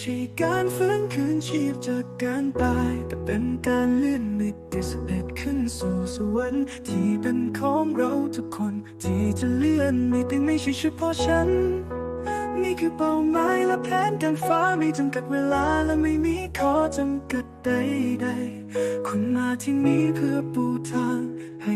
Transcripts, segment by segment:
ช่การฟื้นคืนชีพจากการตาย แต่เป็นการเลื่อนนิดที่เสด็จขึ้นสู่สวรรค์ที่เป็นของเราทุกคน ที่จะเลื่อนไม่ได้ไม่ใช่เฉพาะฉัน นี่คือเป้าหมายและแผนการฟ้าไม่จำกัดเวลาและไม่มีข้อจำกัดใดๆคุณมาที่นี่เพื่อปูทางให้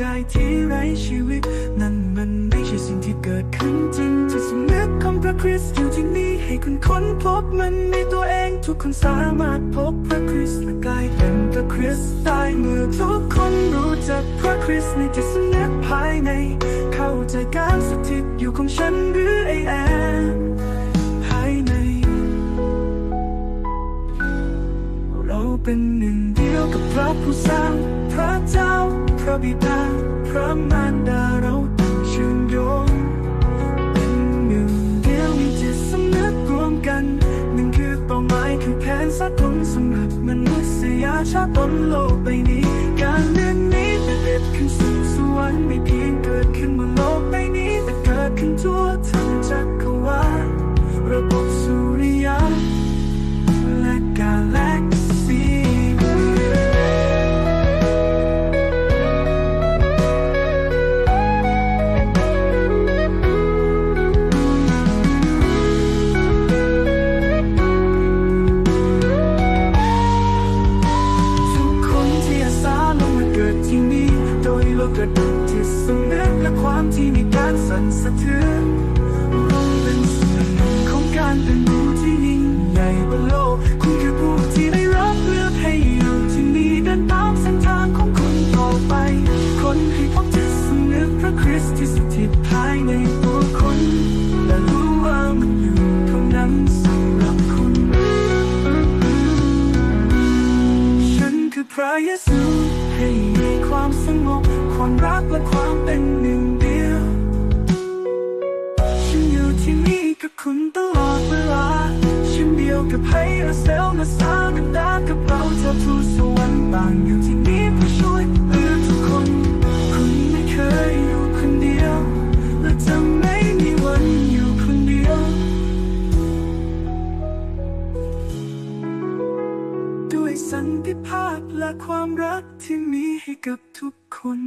กายที่ไร้ชีวิต นั่นมันไม่ใช่สิ่งที่เกิดขึ้นจริงที่สำนึกของพระคริสต์อยู่ที่นี่ให้คุณค้นพบมันในตัวเองทุกคนสามารถพบพระคริสต์และกลายเป็นพระคริสต์ได้เมื่อทุกคนรู้จักพระคริสต์ในจิตสำนึกภายใน เข้าใจการสถิตอยู่ของฉันหรือไอแอนภายใน เราเป็นหนึ่งเดียวกับพระผู้สร้างพระเจ้า พระบิดาพระมารดาเราต่างเชื่อมโยงเป็นหนึ่งเดียวมีจิตสำนึกรวมกันนั่นคือเป้าหมายคือแผนสักลสำหรับมนุษยชาติบนโลกใบนี้ การเลื่อนนี้จะเด็ดขึ้นสู่สวรรค์ไม่เพียงเกิดขึ้นบนโลกใบนี้ ที่มีการสั่นสะเทือนเราเป็นส่วนหนึ่งของการเป็นผู้ที่ยิ่งใหญ่บนโลก คุณคือผู้ที่ได้รับเลือกให้อยู่ที่นี่เดินตามเส้นทางของคุณต่อไป คนให้พบจิตสำนึกพระคริสต์ที่สถิตภายในตัวคนและรู้ว่ามันอยู่ตรงนั้นสำหรับคุณ ฉันคือพระเยซูให้มีความสงบความรักและความเป็นหนึ่งเดียว กับไพอาเซลมาสร้างกันดากับเราเจ้าทูสวรรค์ต่างอยู่ที่นี่เพื่อช่วยเหลือทุกคน คุณไม่เคยอยู่คนเดียว และจะไม่มีวันอยู่คนเดียว ด้วยสันติภาพและความรักที่มีให้กับทุกคน